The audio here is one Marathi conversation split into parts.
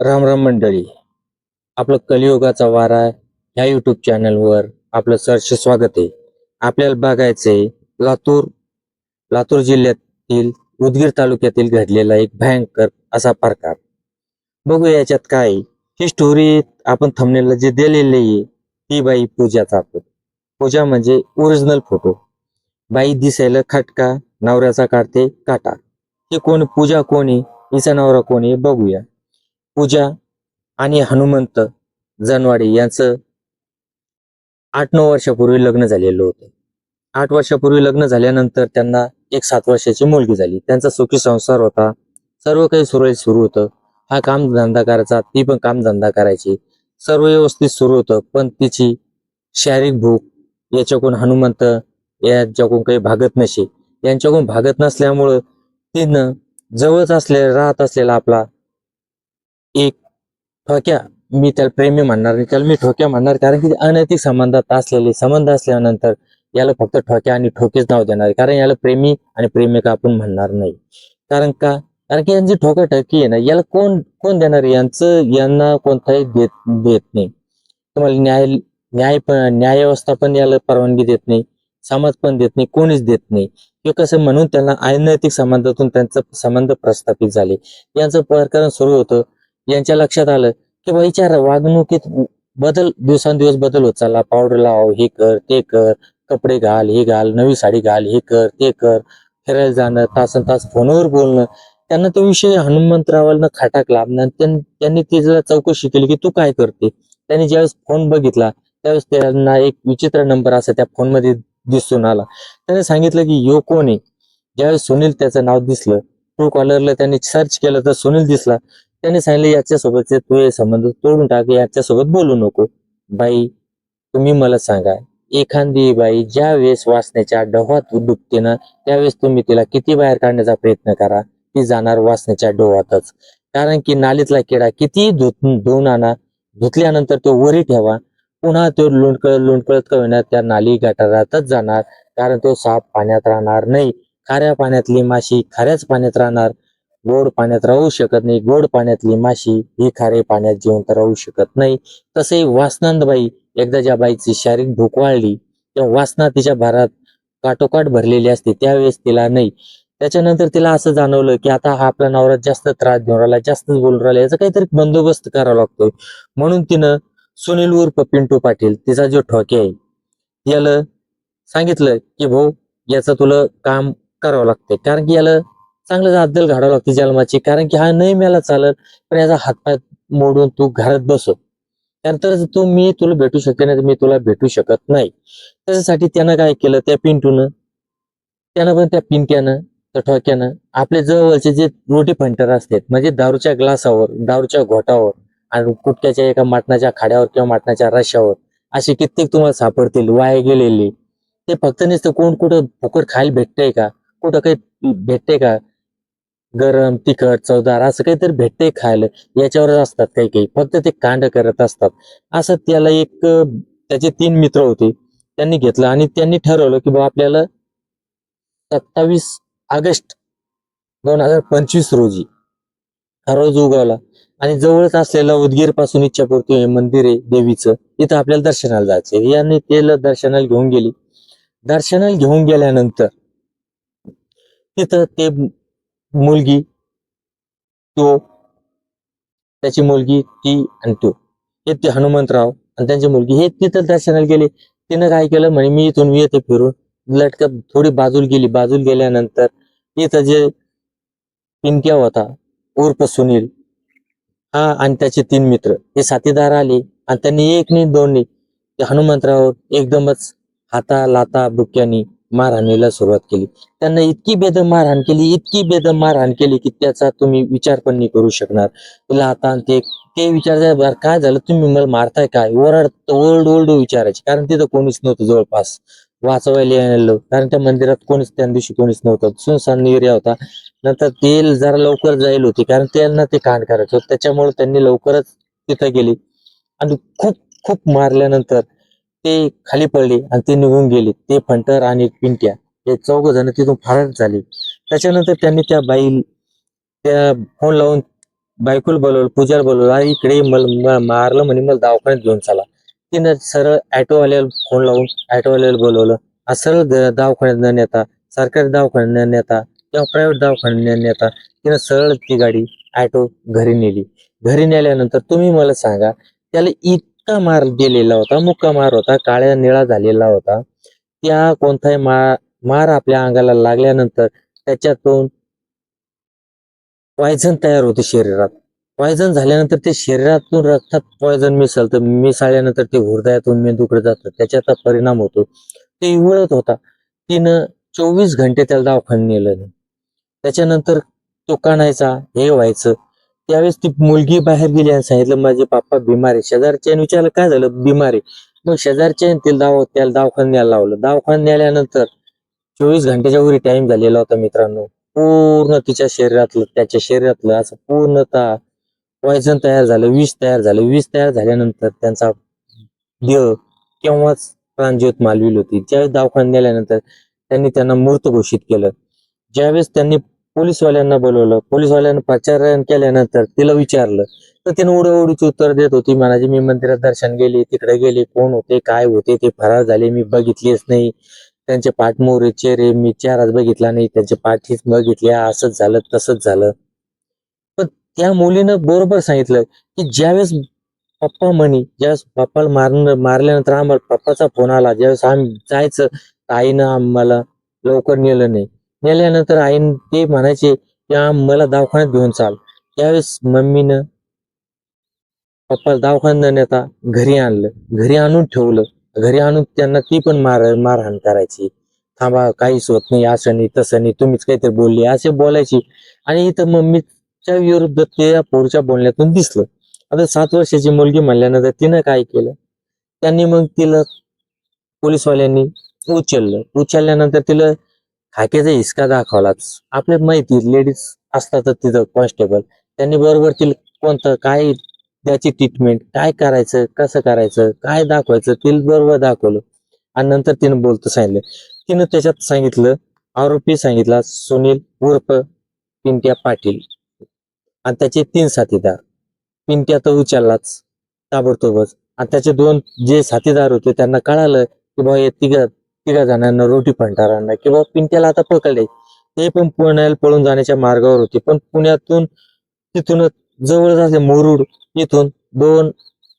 राम राम मंडळी. आपलं कलियुगाचा वारा ह्या युट्यूब चॅनलवर आपलं सहर्ष स्वागत आहे. आपल्याला बघायचंय लातूर लातूर जिल्ह्यातील उदगीर तालुक्यातील घडलेला एक भयंकर असा प्रकार. बघू याच्यात काय ही स्टोरी आपण थंबनेलला जे दिलेली आहे ती बाई पूजाचा आपण पूजा म्हणजे ओरिजिनल फोटो बाई दिसायला खटका नवऱ्याचा काढते काटा. ही कोण पूजा कोणी हिचा नवरा कोणी बघूया. पूजा आणि हनुमंत जनवाडे यांचं आठ नऊ वर्षापूर्वी लग्न झालेलं होतं. आठ वर्षापूर्वी लग्न झाल्यानंतर त्यांना एक सात वर्षाची मुलगी झाली. त्यांचा सुखी संसार होता. सर्व काही सुरळीत सुरू होतं. हा काम धंदा करायचा ती पण काम धंदा करायची. सर्व व्यवस्थित सुरू होतं पण तिची शारीरिक भूक याच्याकडून हनुमंत यांच्याकडून काही भागत नसे. यांच्याकडून भागत नसल्यामुळं तिनं जवळच असले राहत असलेला आपला एक ठोक्या मी त्याला प्रेमी म्हणणार नाही. त्याला मी ठोक्या म्हणणार कारण की अनैतिक संबंधात असलेले संबंध असल्यानंतर याला फक्त ठोक्या आणि ठोकेच नाव देणार कारण याला प्रेमी आणि प्रेमिका आपण म्हणणार नाही. कारण का? कारण की यांची ठोका ठकी आहे ना याला कोण कोण देणार यांचं यांना कोणताही देत देत नाही. तुम्हाला न्याय न्याय पण न्याय व्यवस्था पण याला परवानगी देत नाही. समाज पण देत नाही. कोणीच देत नाही. हे कसं म्हणून त्यांना अनैतिक संबंधातून त्यांचा संबंध प्रस्थापित झाले. यांचं प्रकरण सुरू होतं. यांच्या लक्षात आलं की बाईच्या वागणुकीत बदल दिवसांदिवस बदल होत चालला. पावडर लाव हे कर ते कर. कपडे घाल हे घाल. नवी साडी घाल हे कर ते कर. फिरायला जाणं तासन तास फोनवर बोलणं. त्यांना तो विषय हनुमंतरावांना खाटाकला त्यांनी तिला चौकशी केली की तू काय करते? त्यांनी ज्यावेळेस फोन बघितला त्यावेळेस त्यांना एक विचित्र नंबर असा त्या फोनमध्ये दिसून आला. त्याने सांगितलं की यो कोण आहे? ज्यावेळेस सुनील त्याचं नाव दिसलं ट्रू कॉलरला त्यांनी सर्च केलं तर सुनील दिसला. त्याने सांगितलं याच्यासोबतचे तुझे संबंध तोडून टाक याच्यासोबत बोलू नको. बाई तुम्ही मला सांगा एखादी बाई ज्या वेळेस वासण्याच्या डोहात डुबते ना त्यावेळेस तुम्ही तिला किती बाहेर काढण्याचा प्रयत्न करा ती जाणार वासण्याच्या डोहातच. कारण की नालीतला किडा किती धुत धुवून आणा धुतल्यानंतर तो वरी ठेवा. पुन्हा तो लोंडकळत लोंडकळत का त्या नाली गटारातच जाणार कारण तो साप पाण्यात राहणार नाही. खाऱ्या पाण्यातली माशी खाऱ्याच पाण्यात राहणार. गोड पाण्यात राहू शकत नाही. गोड पाण्यातली माशी ही खारे पाण्यात जिवंत राहू शकत नाही. तसे वासनांदबाई एकदा ज्या बाईची शारीरिक भूक वाढली तेव्हा वासना तिच्या भारात काटोकाट भरलेली असते त्यावेळेस तिला नाही. त्याच्यानंतर तिला असं जाणवलं की आता हा आपला नवरा जास्त त्रास देऊन राहिला जास्तच बोलून राहिला याचा काहीतरी बंदोबस्त करावा लागतोय. म्हणून तिनं सुनील उर्फ पिंटू पाटील तिचा जो ठोके आहे याला सांगितलं की भाऊ याचं तुला काम करावं लागतंय. कारण की याला चांगलं अद्दल घाडावं लागते जन्माची कारण की हा नाही मला चालत पण याचा हातपाय मोडून तू घरात बसव. त्यानंतर तू मी तुला भेटू शकते नाही तर मी तुला भेटू शकत नाही. त्याच्यासाठी त्यानं काय केलं त्या पिंटून त्यानं पण त्या पिंट्यानं ठोक्यानं आपले जवळचे जे रोटी फंटर असतात म्हणजे दारूच्या ग्लासावर दारूच्या घोटावर आणि कुटक्याच्या एका मटणाच्या खाड्यावर किंवा मटणाच्या रश्यावर असे कित्येक तुम्हाला सापडतील वाया गेलेले. ते फक्त नसतं कोण कुठं फुकट खायला भेटतंय का? कुठं काही भेटते का? गरम तिखट चवदार असं काहीतरी भेटते खायला. याच्यावरच असतात काही काही. फक्त ते कांड करत असतात. असं त्याला एक त्याचे तीन मित्र होते. त्यांनी घेतलं आणि त्यांनी ठरवलं की बा आपल्याला सत्तावीस ऑगस्ट दोन हजार पंचवीस रोजी हा रोज उगवला. आणि जवळच असलेला उदगीरपासून इच्छापूर्ती हे मंदिर आहे देवीचं. तिथं आपल्याला दर्शनाला जायचं यांनी त्याला दर्शनाला घेऊन गेली. दर्शनाला घेऊन गेल्यानंतर तिथं ते मुलगी तो त्याची मुलगी ती आणि तो. हे ते हनुमंतराव आणि त्यांची मुलगी. हे तिथं दर्शनाला गेले. तिनं काय केलं म्हणे मी इथून येते फिरून. लटक थोडी बाजूला गेली. बाजूला गेल्यानंतर इथं जे पिंक्या होता उर्फ सुनील हा आणि त्याचे तीन मित्र. हे साथीदार आले आणि त्यांनी एक नाही दोन नाही ते हनुमंतराव एकदमच हाता लाता बुक्यानी मारहाणीला सुरुवात केली. त्यांना इतकी बेदम मारहाण केली इतकी बेदम मारहाण केली की त्याचा तुम्ही विचार पण नाही करू शकणार. तुला आता आणि ते ते विचार "बरं, काय झालं तुम्ही मला मारताय काय? ओरड ओल्ड ओल्ड विचारायचे. कारण तिथं कोणीच नव्हतं जवळपास. वाचवायला यायला कारण त्या मंदिरात कोणीच त्या दिवशी कोणीच नव्हतं. सुनसान एरिया होता. नंतर ते जरा लवकर जाईल होती कारण त्यांना ते कांड करायचं होतं. त्याच्यामुळे त्यांनी लवकरच तिथं गेली. आणि खूप खूप मारल्यानंतर ते खाली पडले आणि ते निघून गेले. ते फंटर आणि पिंट्या हे चौघ जण तिथून फरार झाले. त्याच्यानंतर त्यांनी त्या बाई त्या फोन लावून बायकोला बोलवलं पूजाला बोलवलं आणि इकडे मला मारलं म्हणे मला दवाखान्यात घेऊन चला. तिनं सरळ ॲटोवाल्याला फोन लावून ॲटोवाल्याला बोलवलं आज सरळ दवाखान्यात न नेता सरकारी दवाखान्यात न नेता किंवा प्रायव्हेट दवाखान्यात न नेता. तिनं सरळ ती गाडी ॲटो घरी नेली. घरी नेल्यानंतर तुम्ही मला सांगा त्याला इतका मार दिलेला होता मुक्का मार होता काळ्या निळा झालेला होता. त्या कोणताही मार मार आपल्या अंगाला लागल्यानंतर त्याच्यातून पॉयझन तयार होते शरीरात. पॉयझन झाल्यानंतर ते शरीरातून रक्तात पॉयझन मिसळतं मिसळल्यानंतर ते हृदयातून मेंदूकडे जातं त्याच्याचा परिणाम होतो. ते इवळत होता. तिनं चोवीस घंटे त्याला दवाखान्यात नेलं त्याच्यानंतर तो काढायचा हे व्हायचं त्यावेळेस ती मुलगी बाहेर गेली आणि सांगितलं माझे पप्पा बिमार आहे शेजारच्या विचारलं काय झालं? बिमार आहे. मग शेजारच्या तिला दाव त्याला दवाखान्याला लावलं. दवाखान्यात नेल्यानंतर चोवीस घंट्याच्या वरी टाइम झालेला होता मित्रांनो. पूर्ण तिच्या शरीरातलं त्याच्या शरीरातलं असं पूर्णतः पॉयझन तयार झालं विष तयार झालं. विष तयार झाल्यानंतर त्यांचा देह केव्हाच प्राणज्योत मालविली होती. ज्यावेळेस दवाखान्यात नेल्यानंतर त्यांनी त्यांना मूर्त घोषित केलं. ज्यावेळेस त्यांनी पोलीसवाल्यांना बोलवलं. पोलीसवाल्यांना पाचारण केल्यानंतर तिला विचारलं. तर तिने उडवडीची उत्तर देत होती. म्हणाजी मी मंदिरात दर्शन गेले. तिकडे गेले. कोण होते? काय होते? ते फरार झाले. मी बघितलेच नाही. त्यांचे पाठमोरे चेहरे मी चेहराच बघितला नाही. त्यांचे पाठीच बघितले. असंच झालं तसंच झालं. पण त्या मुलीनं बरोबर सांगितलं की ज्यावेळेस पप्पा म्हणे ज्यावेळेस पप्पाला मारण मारल्यानंतर आम्हाला पप्पाचा फोन आला. ज्यावेळेस आम्ही जायचं ताईनं आईनं आम्हाला लवकर नेलं नाही. नेल्यानंतर आईन ते म्हणायचे की मला दवाखान्यात घेऊन चाल. त्यावेळेस मम्मीनं पप्पाला दवाखान्यात न नेता घरी आणलं. घरी आणून ठेवलं. घरी आणून त्यांना ती पण मार मारहाण करायची. थांबा काहीच होत नाही. असं नाही तसं नाही. तुम्हीच काहीतरी बोलले. असे बोलायची. आणि इथं मम्मीच्या विरुद्ध त्या पोरच्या बोलण्यातून दिसलं. आता सात वर्षाची मुलगी म्हणल्यानंतर तिनं काय केलं? त्यांनी मग तिला पोलीसवाल्यांनी उचललं. उचलल्यानंतर तिला हाकेचा हिसका दाखवलाच आपल्या माहिती लेडीज असतात तिथं कॉन्स्टेबल त्यांनी बरोबर तिला कोणतं काय त्याची ट्रीटमेंट काय करायचं कसं करायचं काय दाखवायचं तिला बरोबर दाखवलं. आणि नंतर तिने बोलतो सांगितलं. तिनं त्याच्यात सांगितलं आरोपी सांगितला सुनील उर्फ पिंट्या पाटील. आणि त्याचे तीन साथीदार. पिंट्या तर उचललाच ताबडतोबच. आणि त्याचे दोन जे साथीदार होते त्यांना कळालं की बाबा हे तिघं तिघा जणांना रोटी फंटारांना किंवा पिंट्याला आता पकडले. ते पण पुण्याला पळून जाण्याच्या मार्गावर होते. पण पुण्यातून तिथूनच जवळ झाले मुरुड इथून दोन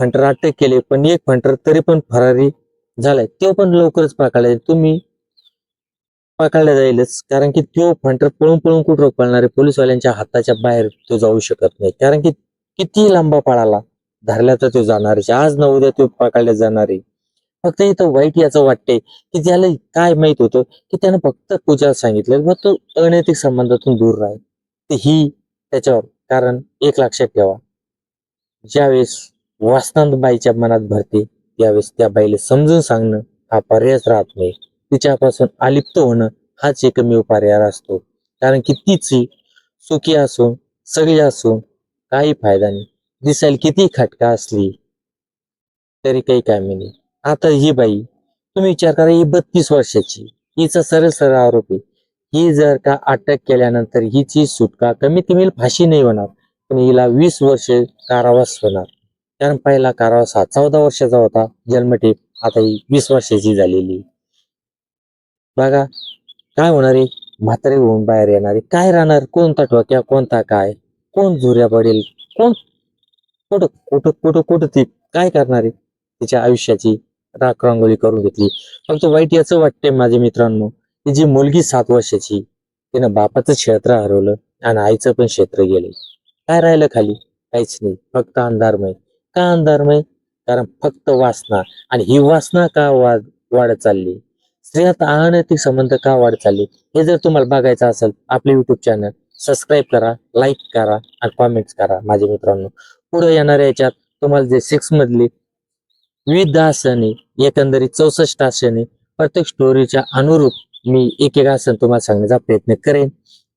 फंटर अटक केले. पण एक फंटर तरी पण फरारी झालाय. तो पण लवकरच पकडला. तुम्ही पकडला जाईलच. कारण की तो फंटर पळून पळून कुठं पळणारे? आहे पोलीसवाल्यांच्या हाताच्या बाहेर तो जाऊ शकत नाही. कारण की किती लांबा पळाला. धरला तर तो जाणार आज न उद्या तो पकडला जाणार आहे. फक्त इथं वाईट याचं वाटतंय की ज्याला काय माहीत होतं की त्यानं फक्त पूजा सांगितलं मग तो अनैतिक संबंधातून दूर राहील. तर ही त्याच्यावर कारण एक लक्षात ठेवा. ज्यावेळेस वासनांत बाईच्या मनात भरते त्यावेळेस त्या बाईला समजून सांगणं हा पर्यायच राहत नाही. तिच्यापासून अलिप्त होणं हाच एकमेव पर्याय असतो. कारण की तिची सुखी असून सगळी असून काही फायदा नाही. दिसायला किती खटका असली तरी काही कामी नाही. आता ही बाई तुम्ही विचार करा ही बत्तीस वर्षाची हिचा सरळ सरळ आरोपी ही जर का अटक केल्यानंतर हिची सुटका कमीत कमी फाशी नाही होणार पण हिला वीस वर्ष कारावास होणार. कारण पहिला कारावास हा चौदा वर्षाचा होता जन्मठेप आता ही वीस वर्षाची झालेली. बघा काय होणार आहे? म्हातारे होऊन बाहेर येणार आहे. काय राहणार? कोणता ठोक्या कोणता काय? कोण झुऱ्या पडेल? कोण? कुठं कुठं कुठं कुठं ती काय करणार आहे? तिच्या आयुष्याची राख रांगोळी करून घेतली. फक्त वाईट याचं वाटतंय माझ्या मित्रांनो की जी मुलगी सात वर्षाची तिनं बापाचं क्षेत्र हरवलं आणि आईचं पण क्षेत्र गेलं. काय राहिलं खाली? काहीच नाही. फक्त अंधारमय. का अंधारमय? कारण फक्त वासना. आणि ही वासना का वाद वाढत चालली? स्त्रियात अनैतिक संबंध का वाढत चालले? हे जर तुम्हाला बघायचं असेल आपले युट्यूब चॅनल सबस्क्राईब करा लाईक करा आणि कॉमेंट्स करा माझ्या मित्रांनो. पुढे येणाऱ्या याच्यात तुम्हाला जे सिक्स मधली विविध आसने एकंदरीत चौसष्ट आसने प्रत्येक स्टोरीच्या अनुरूप मी एक एक आसन तुम्हाला सांगण्याचा प्रयत्न करेन.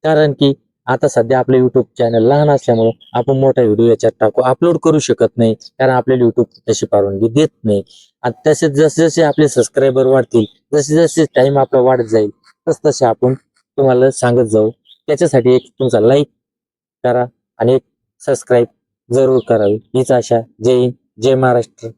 कारण की आता सध्या आपले युट्यूब चॅनल लहान असल्यामुळे आपण मोठा व्हिडिओ याच्यात टाकू अपलोड करू शकत नाही. कारण आपल्याला युट्यूब तशी परवानगी देत नाही. आणि तसे जसे जसे आपले सबस्क्रायबर वाढतील जसे जसे टाइम आपला वाढत जाईल तस तसे आपण तुम्हाला सांगत जाऊ. त्याच्यासाठी एक तुमचा लाईक करा आणि एक सबस्क्राईब जरूर करावी. हीच आशा. जय हिंद जय महाराष्ट्र.